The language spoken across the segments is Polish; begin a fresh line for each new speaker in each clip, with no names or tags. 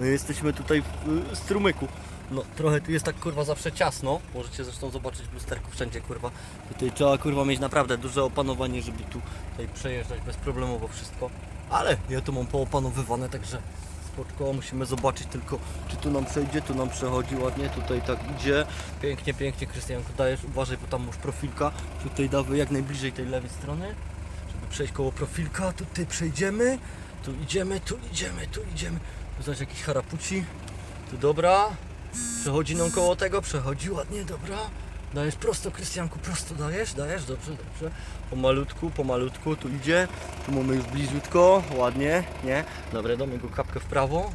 Jesteśmy tutaj w y, strumyku. No trochę tu jest tak kurwa zawsze ciasno. Możecie zresztą zobaczyć w lusterku wszędzie kurwa. Tutaj trzeba kurwa mieć naprawdę duże opanowanie, żeby tu tutaj przejeżdżać bezproblemowo wszystko. Ale ja tu mam poopanowywane, także spoczko, musimy zobaczyć tylko czy tu nam przejdzie, tu nam przechodzi ładnie, tutaj tak idzie. Pięknie, pięknie Krystianku dajesz, uważaj, bo tam masz profilka. Tutaj dawaj jak najbliżej tej lewej strony, żeby przejść koło profilka. Tutaj przejdziemy, tu idziemy, tu idziemy, tu idziemy. Tu jakiś harapuci. Tu dobra. Przechodzi nam koło tego, przechodzi ładnie, dobra. Dajesz prosto, Krystianku, prosto dajesz, dajesz, dobrze, dobrze. Pomalutku, pomalutku, tu idzie. Tu mamy już bliziutko, ładnie, nie? Dobra, damy go kapkę w prawo.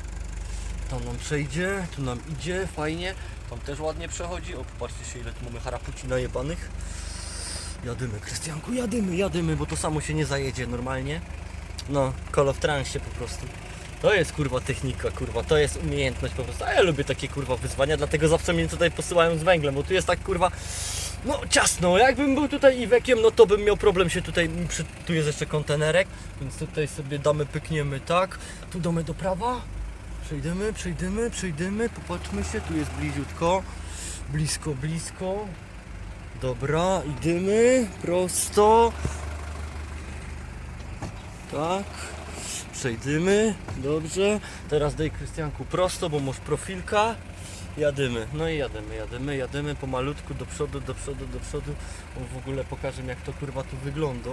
Tam nam przejdzie, tu nam idzie, fajnie. Tam też ładnie przechodzi. O, popatrzcie się ile tu mamy harapuci najebanych. Jadymy, Krystianku, jadymy, jadymy, bo to samo się nie zajedzie normalnie. No, Call of Transie po prostu. To jest kurwa technika, kurwa, to jest umiejętność po prostu. A ja lubię takie kurwa wyzwania, dlatego zawsze mnie tutaj posyłają z węglem, bo tu jest tak kurwa, no ciasno. Jakbym był tutaj Iwekiem, no to bym miał problem się tutaj, przy, tu jest jeszcze kontenerek, więc tutaj sobie damy, pykniemy tak, tu damy do prawa, przejdziemy, przejdziemy, przejdziemy, popatrzmy się, tu jest bliziutko, blisko, blisko. Dobra, idziemy prosto. Tak. Przejdziemy. Dobrze. Teraz daj Krystianku prosto, bo masz profilka. Jadymy. No i jadymy, jadymy, jadymy pomalutku do przodu, do przodu, do przodu. O, w ogóle pokażę jak to kurwa tu wygląda.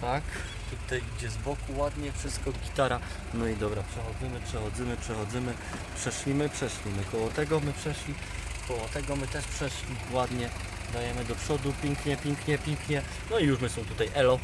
Tak. Tutaj idzie z boku ładnie wszystko, gitara. No i dobra, przechodzimy, przechodzimy, przechodzimy. Przeszlimy, przeszlimy. Koło tego my przeszli. Koło tego my też przeszli. Ładnie. Dajemy do przodu, pięknie, pięknie, pięknie. No i już my są tutaj elo.